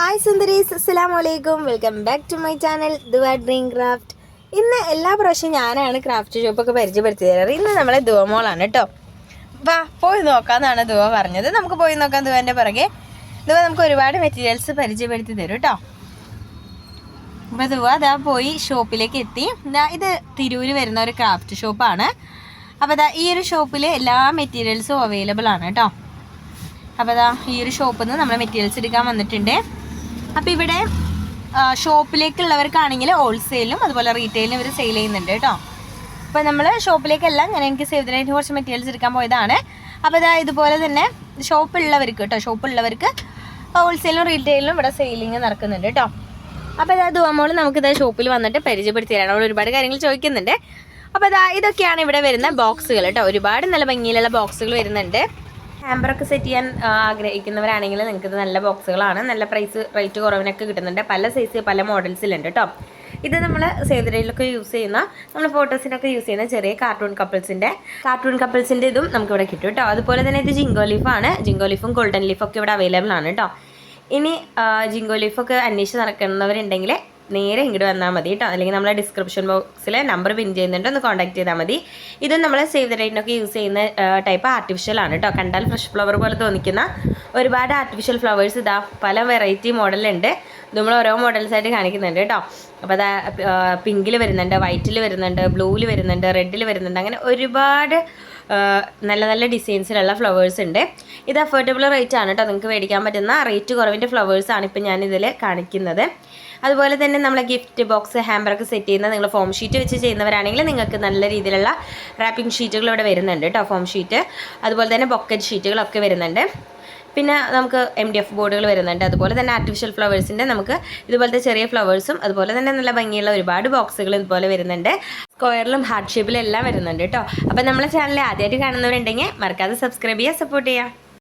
Hi സുന്ദരീസ് അസ്സാം വലൈക്കും welcome back to my channel Dua dream craft ഇന്ന് എല്ലാ പ്രാവശ്യവും ഞാനാണ് ക്രാഫ്റ്റ് ഷോപ്പൊക്കെ പരിചയപ്പെടുത്തി തരാറ് ഇന്ന് നമ്മളെ ദുവമോളാണ് കേട്ടോ വാ പോയി നോക്കാന്നാണ് ദുവ പറഞ്ഞത്. നമുക്ക് പോയി നോക്കാം ദുവന്റെ പുറകെ. ദുവ നമുക്ക് ഒരുപാട് മെറ്റീരിയൽസ് പരിചയപ്പെടുത്തി തരും കേട്ടോ അപ്പോൾ ദുവ അതാ പോയി ഷോപ്പിലേക്ക് എത്തി. ഇത് തിരൂര് വരുന്ന ഒരു ക്രാഫ്റ്റ് ഷോപ്പാണ് അപ്പോൾ അതാ ഈ ഒരു ഷോപ്പിൽ എല്ലാ മെറ്റീരിയൽസും അവൈലബിൾ ആണ് കേട്ടോ അപ്പോൾ അതാ ഈ ഒരു ഷോപ്പിൽ നിന്ന് നമ്മൾ മെറ്റീരിയൽസ് എടുക്കാൻ വന്നിട്ടുണ്ട്. അപ്പോൾ ഇവിടെ ഷോപ്പിലേക്കുള്ളവർക്കാണെങ്കിൽ ഹോൾസെയിലും അതുപോലെ റീറ്റെയിലും ഇവർ സെയിൽ ചെയ്യുന്നുണ്ട് കേട്ടോ. അപ്പോൾ നമ്മൾ ഷോപ്പിലേക്കെല്ലാം ഞാൻ എനിക്ക് സേവ് കുറച്ച് മെറ്റീരിയൽസ് എടുക്കാൻ പോയതാണ്. അപ്പോൾ ഇതാ ഇതുപോലെ തന്നെ ഷോപ്പുള്ളവർക്ക് കേട്ടോ ഷോപ്പുള്ളവർക്ക് ഹോൾസെയിലും റീറ്റെയിലും ഇവിടെ സെയിലിങ് നടക്കുന്നുണ്ട് കേട്ടോ. അപ്പോൾ ഇതാ ദുവമോൾ നമുക്ക് ഇതാ ഷോപ്പിൽ വന്നിട്ട് പരിചയപ്പെടുത്തി തരാം. അവൾ ഒരുപാട് കാര്യങ്ങൾ ചോദിക്കുന്നുണ്ട്. അപ്പോൾ ഇതാ ഇതൊക്കെയാണ് ഇവിടെ വരുന്ന ബോക്സുകൾ കേട്ടോ. ഒരുപാട് നല്ല ഭംഗിയിലുള്ള ബോക്സുകൾ വരുന്നുണ്ട്. ഹാമ്പറൊക്കെ സെറ്റ് ചെയ്യാൻ ആഗ്രഹിക്കുന്നവരാണെങ്കിൽ നിങ്ങൾക്ക് ഇത് നല്ല ബോക്സുകളാണ് നല്ല പ്രൈസ് റേറ്റ് കുറവിനൊക്കെ കിട്ടുന്നുണ്ട്. പല സൈസ് പല മോഡൽസിലുണ്ട് കേട്ടോ ഇത് നമ്മൾ സേതുരയിലൊക്കെ യൂസ് ചെയ്യുന്ന നമ്മൾ ഫോട്ടോസിനൊക്കെ യൂസ് ചെയ്യുന്ന ചെറിയ കാർട്ടൂൺ കപ്പിൾസിന്റെ കാർട്ടൂൺ കപ്പിൾസിന്റെ ഇതും നമുക്ക് ഇവിടെ കിട്ടും കേട്ടോ അതുപോലെ തന്നെ ഇത് ജിങ്കോ ലീഫാണ് ജിങ്കോ ലീഫും ഗോൾഡൻ ലീഫൊക്കെ ഇവിടെ അവൈലബിൾ ആണ് കേട്ടോ ഇനി ജിങ്കോ ലീഫൊക്കെ അന്വേഷിച്ച് നടക്കുന്നവരുണ്ടെങ്കിൽ നേരെ ഇങ്ങോട്ട് വന്നാൽ മതി കേട്ടോ അല്ലെങ്കിൽ നമ്മളെ ഡിസ്ക്രിപ്ഷൻ ബോക്സിൽ നമ്പർ പിൻ ചെയ്യുന്നുണ്ട്. ഒന്ന് കോൺടാക്ട് ചെയ്താൽ മതി. ഇത് നമ്മൾ സേവ് ദ ഡേറ്റിനൊക്കെ യൂസ് ചെയ്യുന്ന ടൈപ്പ് ആർട്ടിഫിഷ്യൽ ആണ് കേട്ടോ കണ്ടാൽ ഫ്രഷ് ഫ്ലവർ പോലെ തോന്നിക്കുന്ന ഒരുപാട് ആർട്ടിഫിഷ്യൽ ഫ്ലവേഴ്സ് ഇതാ പല വെറൈറ്റി മോഡലുണ്ട് നമ്മൾ ഓരോ മോഡൽസായിട്ട് കാണിക്കുന്നുണ്ട് കേട്ടോ അപ്പോൾ അതാ പിങ്കിൽ വരുന്നുണ്ട് വൈറ്റിൽ വരുന്നുണ്ട് ബ്ലൂവിൽ വരുന്നുണ്ട് റെഡിൽ വരുന്നുണ്ട് അങ്ങനെ ഒരുപാട് നല്ല നല്ല ഡിസൈൻസിലുള്ള ഫ്ലവേഴ്സ് ഉണ്ട്. ഇത് അഫോർഡബിൾ റേറ്റ് ആണ് കേട്ടോ നിങ്ങൾക്ക് മേടിക്കാൻ പറ്റുന്ന റേറ്റ് കുറവിന്റെ ഫ്ലവേഴ്സ് ആണ് ഇപ്പോൾ ഞാനിതിൽ കാണിക്കുന്നത്. അതുപോലെ തന്നെ നമ്മളെ ഗിഫ്റ്റ് ബോക്സ് ഹാമ്പറൊക്കെ സെറ്റ് ചെയ്യുന്ന നിങ്ങൾ ഫോം ഷീറ്റ് വെച്ച് ചെയ്യുന്നവരാണെങ്കിൽ നിങ്ങൾക്ക് നല്ല രീതിയിലുള്ള റാപ്പിംഗ് ഷീറ്റുകൾ ഇവിടെ വരുന്നുണ്ട് കേട്ടോ ഫോം ഷീറ്റ് അതുപോലെ തന്നെ ബൊക്കറ്റ് ഷീറ്റുകളൊക്കെ വരുന്നുണ്ട്. പിന്നെ നമുക്ക് എം ഡി എഫ് ബോർഡുകൾ വരുന്നുണ്ട്. അതുപോലെ തന്നെ ആർട്ടിഫിഷ്യൽ ഫ്ലവേഴ്സിന്റെ നമുക്ക് ഇതുപോലത്തെ ചെറിയ ഫ്ലവേഴ്സും അതുപോലെ തന്നെ നല്ല ഭംഗിയുള്ള ഒരുപാട് ബോക്സുകൾ ഇതുപോലെ വരുന്നുണ്ട്. സ്ക്വയറിലും ഹാർട്ട് ഷേപ്പിലും എല്ലാം വരുന്നുണ്ട് കേട്ടോ. അപ്പോൾ നമ്മളെ ചാനൽ ആദ്യമായിട്ട് കാണുന്നവരുണ്ടെങ്കിൽ മറക്കാതെ സബ്സ്ക്രൈബ് ചെയ്യുക സപ്പോർട്ട് ചെയ്യുക.